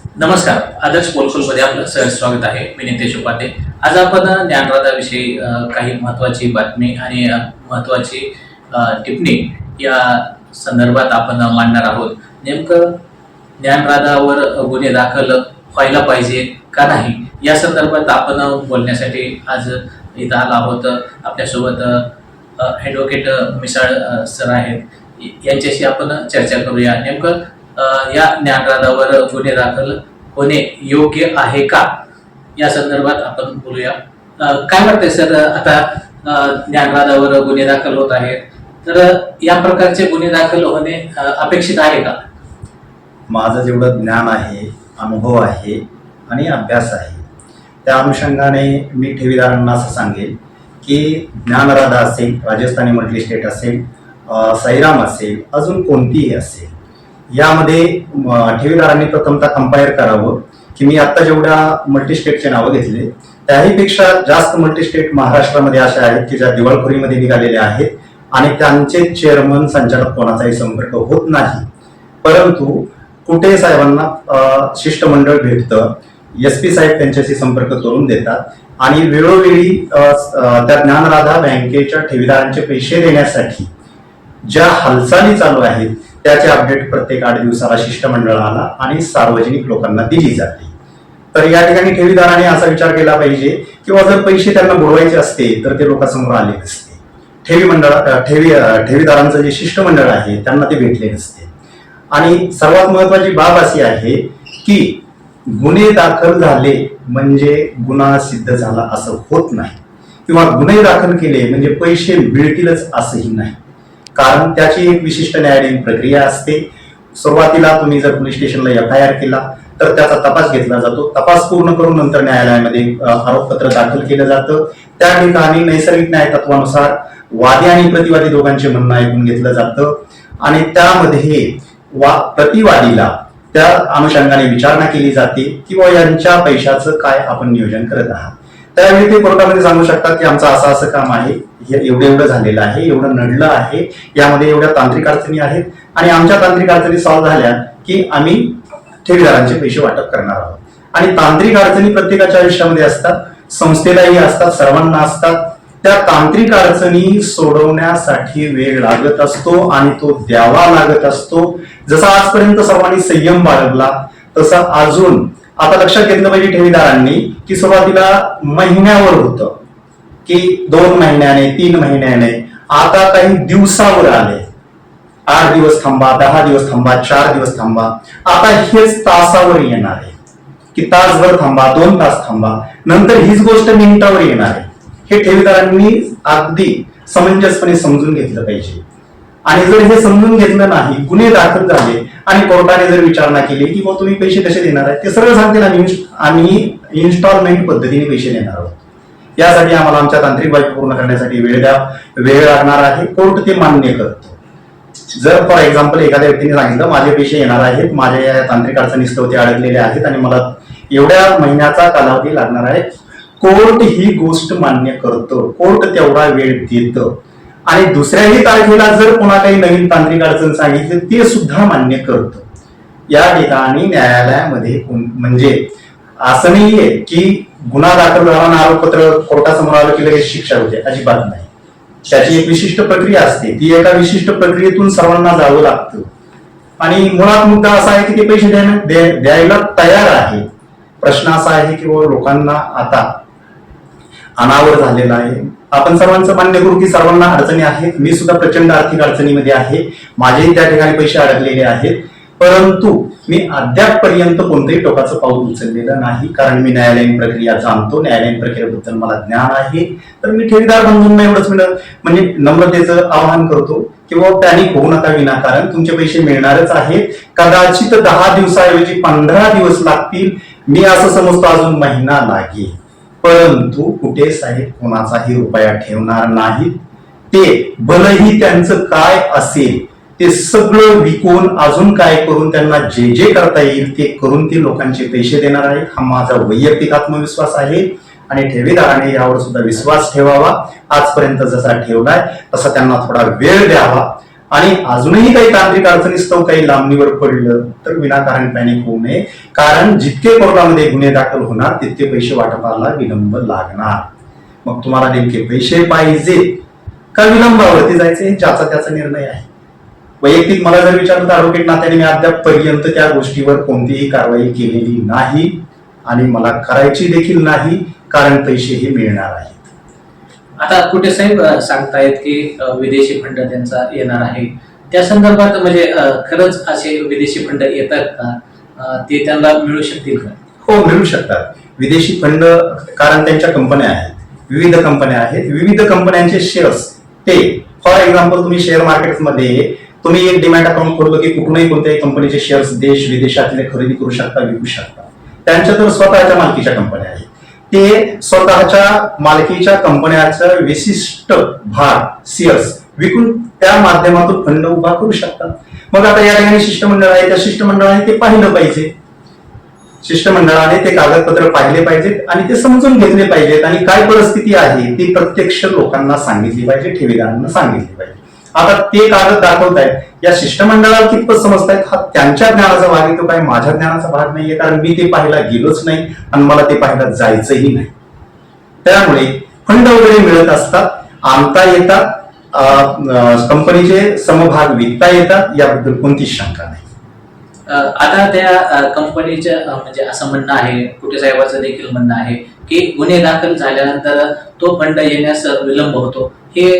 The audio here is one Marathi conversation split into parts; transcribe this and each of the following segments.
नमस्कार. आदर्श पोलखोलमध्ये आपलं सहज स्वागत आहे. मी नितेश उपाध्ये. आज आपण ज्ञानवादाविषयी ज्ञानराधाविषयी काही महत्त्वाची बातमी आणि महत्वाची टिप्पणी या संदर्भात आपण मांडणार आहोत. नेमकं ज्ञानराधावर गुन्हे दाखल व्हायला पाहिजे का नाही या संदर्भात आपण बोलण्यासाठी आज इथं आलो आहोत. आपल्यासोबत ॲडव्होकेट मिसाळ सर आहेत. यांच्याशी आपण चर्चा करूया. नेमकं या ज्ञानराधावर गुन्हे दाखल होणे योग्य आहे का? या संदर्भात आपण बोलूया. काय वाटतंय सर आता अ, ज्ञानराधावर गुन्हे दाखल होत आहेत तर या प्रकारचे गुन्हे दाखल होणे अपेक्षित आहे का? माझं जेवढं ज्ञान आहे अनुभव आहे आणि अभ्यास आहे त्या अनुषंगाने मी ठेवीदारांना असं सांगेल की ज्ञानराधा असेल राजस्थानी मल्टी स्टेट असेल सैराम असेल अजून कोणतीही असेल यामध्ये ठेवीदारांनी प्रथमतः कंपायर करावं की मी आत्ता जेवढ्या मल्टीस्टेटचे नावं घेतले त्याहीपेक्षा जास्त मल्टीस्टेट महाराष्ट्रामध्ये अशा आहेत की ज्या दिवाळखोरीमध्ये निघालेल्या आहेत आणि त्यांचे चेअरमन संचालक कोणाचाही संपर्क होत नाही. परंतु कुठे साहेबांना शिष्टमंडळ भेटतं एस पी साहेब त्यांच्याशी संपर्क करून देतात आणि वेळोवेळी त्या ज्ञानराधा बँकेच्या ठेवीदारांचे पैसे देण्यासाठी ज्या हालचाली चालू आहेत त्याचे अपडेट प्रत्येक आठ दिवसाला शिष्टमंडळाला आणि सार्वजनिक लोकांना दिली जाते. तर या ठिकाणी ठेवीदाराने असा विचार केला पाहिजे किंवा जर पैसे त्यांना बुडवायचे असते तर ते लोकांसमोर आले नसते. ठेवी मंडळ ठेवी ठेवीदारांचं जे शिष्टमंडळ आहे त्यांना ते भेटले नसते. आणि सर्वात महत्वाची बाब अशी आहे की गुन्हे दाखल झाले म्हणजे गुन्हा सिद्ध झाला असं होत नाही. किंवा गुन्हे दाखल केले म्हणजे पैसे मिळतीलच असंही नाही. कारण त्याची एक विशिष्ट न्यायालयीन प्रक्रिया असते. सुरुवातीला तुम्ही जर पोलीस स्टेशनला एफ आय आर केला तर त्याचा तपास घेतला जातो. तपास पूर्ण करून नंतर न्यायालयामध्ये आरोपपत्र दाखल केलं जातं. त्या ठिकाणी नैसर्गिक न्याय तत्वानुसार वादी आणि प्रतिवादी दोघांचे म्हणणं ऐकून घेतलं जातं. आणि त्यामध्ये वा प्रतिवादीला त्या अनुषंगाने विचारणा केली जाते किंवा यांच्या पैशाचं काय आपण नियोजन करत आहात. त्यावेळी ते कोर्टामध्ये सांगू शकतात की आमचं असं असं काम आहे. हे एवढं एवढं झालेलं आहे एवढं नडलं आहे यामध्ये एवढ्या तांत्रिक अडचणी आहेत आणि आमच्या तांत्रिक अडचणी सॉल्व्ह झाल्या की आम्ही ठेवीदारांचे पैसे वाटप करणार आहोत. आणि तांत्रिक अडचणी प्रत्येकाच्या आयुष्यामध्ये असतात संस्थेलाही असतात सर्वांना असतात. त्या तांत्रिक अडचणी सोडवण्यासाठी वेळ लागत असतो आणि तो द्यावा लागत असतो. जसा आजपर्यंत सर्वांनी संयम बाळगला तसा अजून आता लक्षात घेतलं पाहिजे ठेवीदारांनी की सुरुवातीला महिन्यावर होतं. की दोन महिन्याने तीन महिन्याने आता काही दिवसावर आले. आठ दिवस थांबा दहा दिवस थांबा चार दिवस थांबा. आता हेच तासावर येणार आहे. की तासभर थांबा दोन तास थांबा. नंतर हीच गोष्ट मिनिटावर येणार आहे. हे ठेवीदारांनी अगदी समंजसपणे समजून घेतलं पाहिजे. आणि जर हे समजून घेतलं नाही गुन्हे दाखल झाले आणि कोर्टाने जर विचारणा केली की मग तुम्ही पैसे कसे देणार आहे ते सरळ सांगतील आम्ही आम्ही इन्स्टॉलमेंट पद्धतीने पैसे देणार आहोत. यासाठी आम्हाला आमच्या तांत्रिक बाबी पूर्ण करण्यासाठी वेळ द्या. वेळ लागणार आहे. कोर्ट ते मान्य करतो. जर फॉर एक्झाम्पल एखाद्या व्यक्तीने सांगितलं माझे पैसे येणार आहेत. माझ्या या तांत्रिक अडचणीस्तव ते अडकलेले आहेत आणि मला एवढ्या महिन्याचा कालावधी लागणार आहे. कोर्ट ही गोष्ट मान्य करतो. कोर्ट तेवढा वेळ देतं. आणि दुसऱ्याही तारखेला जर कोणा काही नवीन तांत्रिक अडचण सांगितली ते सुद्धा मान्य करतं. या ठिकाणी न्यायालयामध्ये कोण- म्हणजे असं नाहीये की गुन्हा दाखल झाला आणि आरोपपत्र कोर्टासमोर आलं की लगेच शिक्षा होते अजिबात नाही. त्याची एक विशिष्ट प्रक्रिया असते. ती एका विशिष्ट प्रक्रियेतून सर्वांना जावं लागतं. आणि मुळात मुद्दा असा आहे की ते पैसे द्यायला द्या- द्यायला तयार आहे. प्रश्न असा आहे की लोकांना आता अनावर झालेला आहे. आपण सर्वांचं मान्य करू की सर्वांना अडचणी आहेत. मी सुद्धा प्रचंड आर्थिक अडचणीमध्ये आहे. माझेही त्या ठिकाणी पैसे अडकलेले आहेत. परंतु मी अद्यापपर्यंत कोणतंही टोकाचं पाऊल उचललेलं नाही कारण मी न्यायालयीन प्रक्रिया जाणतो न्यायालयीन प्रक्रियेबद्दल मला ज्ञान आहे. तर मी ठेवीदार बंधूंना एवढंच मिळत. म्हणजे नम्रतेचं आवाहन करतो किंवा पॅनिक होऊ नका विनाकारण तुमचे पैसे मिळणारच आहेत. कदाचित दहा दिवसाऐवजी पंधरा दिवस लागतील. मी असं समजतो अजून महिना लागेल. परंतु कुठे साहेब कोणाचाही रुपया ठेवणार नाहीत. ते भलही त्यांचं काय असेल ते सगळं विकून अजून काय करून त्यांना जे जे करता येईल ते करून ते लोकांचे पैसे देणार आहेत. हा माझा वैयक्तिक आत्मविश्वास आहे आणि ठेवीदाराने यावर सुद्धा विश्वास ठेवावा. आजपर्यंत जसा ठेवलाय तसा त्यांना थोडा वेळ द्यावा. आणि अजूनही काही तांत्रिक अडचणीस्तव काही लांबणीवर पडलं तर विनाकारण पॅनिक होऊ नये. कारण जितके कोर्टामध्ये गुन्हे दाखल होणार तितके पैसे वाटपाला विलंब लागणार. मग तुम्हाला नेमके पैसे पाहिजे का विलंबावरती जायचे ज्याचा त्याचा निर्णय आहे. वैयक्तिक मला जर विचारलं तर ॲडव्होकेट नात्याने मी अद्यापपर्यंत त्या गोष्टीवर कोणतीही कारवाई केलेली नाही आणि मला करायची देखील नाही कारण पैसे हे मिळणार आहेत. आता कुठे साहेब सांगतायत की विदेशी फंड त्यांचा येणार आहे. त्या संदर्भात म्हणजे खरंच असे विदेशी फंड येतात का? ते त्यांना मिळू शकतील का? हो मिळू शकतात. विदेशी फंड कारण त्यांच्या कंपन्या आहेत. विविध कंपन्या आहेत. विविध कंपन्यांचे शेअर्स ते फॉर एक्झाम्पल तुम्ही शेअर मार्केटमध्ये तुम्ही एक डिमॅट अकाउंट खोललं की कुठूनही कोणत्याही कंपनीचे शेअर्स देश विदेशातले खरेदी करू शकता विकू शकता. त्यांच्या तर स्वतःच्या मालकीच्या कंपन्या आहेत. ते स्वतःच्या मालकीच्या कंपन्याचा विशिष्ट भाग शेअर्स विकून त्या माध्यमातून फंड उभा करू शकतात मग आता या ठिकाणी शिष्टमंडळ आहे. त्या शिष्टमंडळाने ते पाहिलं पाहिजे. शिष्टमंडळाने ते कागदपत्र पाहिले पाहिजेत आणि ते समजून घेतले पाहिजेत. आणि काय परिस्थिती आहे ती प्रत्यक्ष लोकांना सांगितली पाहिजे ठेवीदारांना सांगितली पाहिजे. आता ते कागद दाखवतायत. या शिष्टमंडळाला कितपत समजतायत? हा त्यांच्या ज्ञानाचा भाग आहे तो काही माझ्या ज्ञानाचा भाग नाहीये कारण मी ते पाहायला गेलोच नाही आणि मला ते पाहायला जायचंही नाही. त्यामुळे फंड वगैरे मिळत असतात आणता येतात अं, कंपनीचे समभाग विकता येतात याबद्दल कोणतीच शंका नाही. आता त्या कंपनीच्या कंपनीचं म्हणजे असं म्हणणं आहे कुठे साहेबाचं देखील म्हणणं आहे की गुन्हे दाखल झाल्यानंतर तो फंड येण्यास विलंब होतो. हे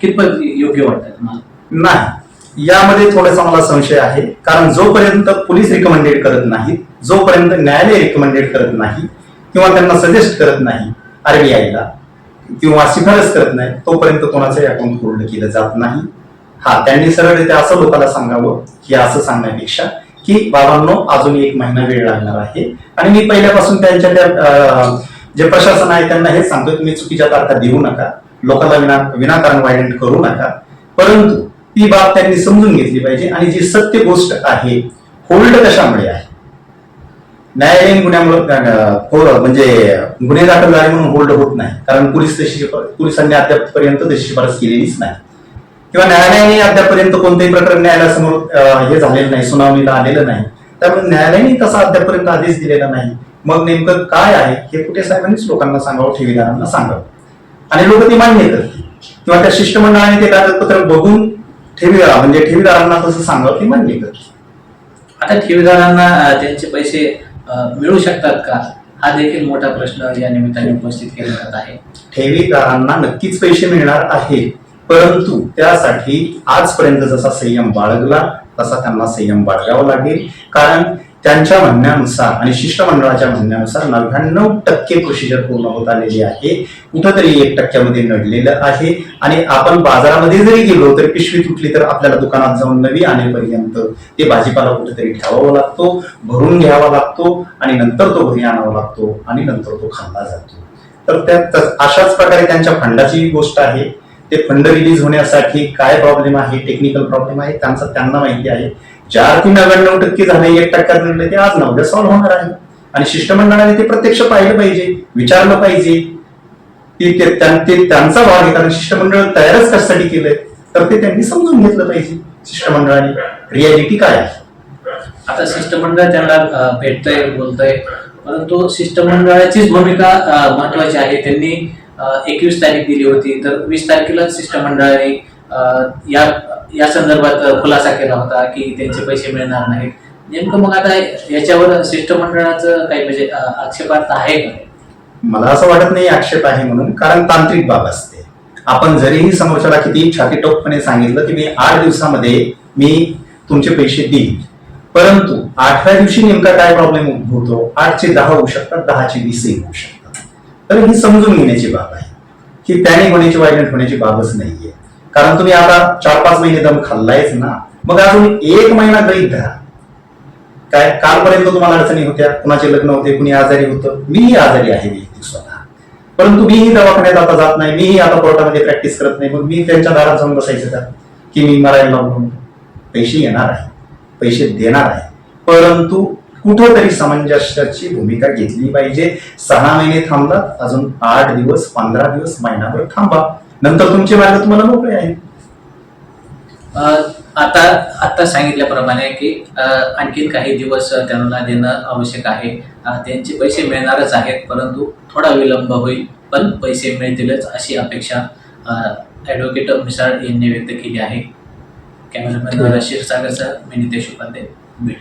कितपत योग्य वाटतं तुम्हाला? नाही. यामध्ये थोडासा मला संशय आहे. कारण जोपर्यंत पोलीस रिकमेंडेड करत नाहीत जोपर्यंत न्यायालय रिकमेंडेड करत नाही किंवा त्यांना सजेस्ट करत नाही आरबीआयला किंवा शिफारस करत नाही तोपर्यंत कोणाचंही अकाउंट होल्ड केलं जात नाही. हा त्यांनी सरळ असं लोकांना सांगावं की असं सांगण्यापेक्षा की बाबांनो अजून एक महिना वेळ लागणार आहे. आणि मी पहिल्यापासून त्यांच्या त्या अं, जे प्रशासन आहे त्यांना हेच सांगतो तुम्ही चुकीच्या तारखा देऊ नका. लोकांना विना विनाकारण वायलेंट करू नका. परंतु ती बाब त्यांनी समजून घेतली पाहिजे. आणि जी सत्य गोष्ट आहे होल्ड कशामुळे आहे? न्यायालयीन गुन्ह्यामुळे म्हणजे गुन्हे दाखल झाले म्हणून होल्ड होत नाही. कारण पोलीस तशी पोलिसांनी अद्यापपर्यंत तशी शिफारस केलेलीच नाही. किंवा न्यायालयाने अद्यापर्यंत कोणतेही प्रकरण न्यायालयासमोर हे झालेलं नाही सुनावणीला आलेलं नाही. त्यामुळे न्यायालयाने तसा अद्यापर्यंत आदेश दिलेला नाही. मग नेमकं काय आहे हे कुठे साहेबांनीच लोकांना सांगावं ठेवीदारांना सांगावं? आणि लोक ते मान्य करतील. किंवा त्या शिष्टमंडळाने ते कागदपत्र बघून ठेवीदार म्हणजे ठेवीदारांना तसं सांगावं ते मान्य करतील. आता ठेवीदारांना त्यांचे पैसे मिळू शकतात का? हा देखील मोठा प्रश्न या निमित्ताने उपस्थित केला जात आहे. ठेवीदारांना नक्कीच पैसे मिळणार आहेत. परंतु त्यासाठी आजपर्यंत जसा संयम बाळगला तसा त्यांना संयम बाळगावा लागेल. कारण त्यांच्या म्हणण्यानुसार आणि शिष्टमंडळाच्या म्हणण्यानुसार नव्याण्णव टक्के प्रोसिजर पूर्ण होत आलेली आहे. कुठंतरी एक टक्क्यामध्ये नडलेलं आहे. आणि आपण बाजारामध्ये जरी गेलो तर पिशवी तुटली तर आपल्याला दुकानात जाऊन नवी आणेपर्यंत ते भाजीपाला कुठेतरी ठेवावा लागतो भरून घ्यावा लागतो आणि नंतर तो घरी आणावा लागतो आणि नंतर तो खाल्ला जातो. तर त्या अशाच प्रकारे त्यांच्या फंडाची गोष्ट आहे. ते फंड रिलीज होण्यासाठी काय प्रॉब्लेम आहे टेक्निकल प्रॉब्लेम आहे त्यांचा त्यांना माहिती आहे. ज्या अर्थी नव्याण्णव टक्के झाले एक टक्का मिळले ते आज नव्या सॉल्व्ह होणार आहे. आणि शिष्टमंडळाने ते प्रत्यक्ष पाहिलं पाहिजे विचारलं पाहिजे. ते त्यांचा भाग आहे कारण शिष्टमंडळ तयारच कशासाठी केलंय. तर ते त्यांनी समजून घेतलं पाहिजे शिष्टमंडळाने. रियालिटी काय आहे? आता शिष्टमंडळ त्यांना भेटतंय बोलतंय. परंतु शिष्टमंडळाचीच भूमिका महत्वाची आहे. त्यांनी एकवीस तारीख दिली होती. तर वीस तारखेला शिष्टमंडळाने या या संदर्भात खुलासा केला होता की त्यांचे पैसे मिळणार नाहीत. नेमकं मग आता याच्यावर शिष्टमंडळाचं काही म्हणजे आक्षेपार्थ आहे का? मला असं वाटत नाही आक्षेप आहे म्हणून कारण तांत्रिक बाब असते. आपण जरीही समोरच्याला किती छातीटोकपणे सांगितलं की मी आठ दिवसामध्ये मी तुमचे पैसे देईन. परंतु आठव्या दिवशी नेमका काय प्रॉब्लेम उद्भवतो? आठचे दहा होऊ शकतात दहाचे वीसही होऊ शकतात. तर ही समजून घेण्याची बाब आहे की पॅनिक होण्याची वायलेंट होण्याची बाबच नाहीये. कारण तुम्ही आता चार पाच महिने दम खाल्लायच ना मग अजून एक महिना गरीब धरा. काय कालपर्यंत तुम्हाला अडचणी होत्या? कुणाचे लग्न होते? कुणी आजारी होतं? मीही आजारी आहे व्यक्ती स्वतः. परंतु मीही दवाखान्यात आता जात नाही मीही आता कोर्टामध्ये प्रॅक्टिस करत नाही मग मी त्यांच्या दारात जाऊन बसायचं का? की मी मरायला लावून पैसे येणार आहे पैसे देणार आहे. परंतु कुठंतरी सामंजस्याची भूमिका घेतली पाहिजे. सहा महिने थांबला अजून आठ दिवस पंधरा दिवस महिनाभर थांबा. नंतर तुमचे मार्ग तुम्हाला मोकळे आहेत. आता आता सांगितल्याप्रमाणे की आणखीन काही दिवस त्यांना देणं आवश्यक आहे. त्यांचे पैसे मिळणारच आहेत परंतु थोडा विलंब होईल पण पैसे मिळतीलच अशी अपेक्षा ॲडव्होकेट मिसाळ यांनी व्यक्त केली आहे. कॅमेरामॅन क्षीरसागरसह मी नितेश उपाध्याय बीड.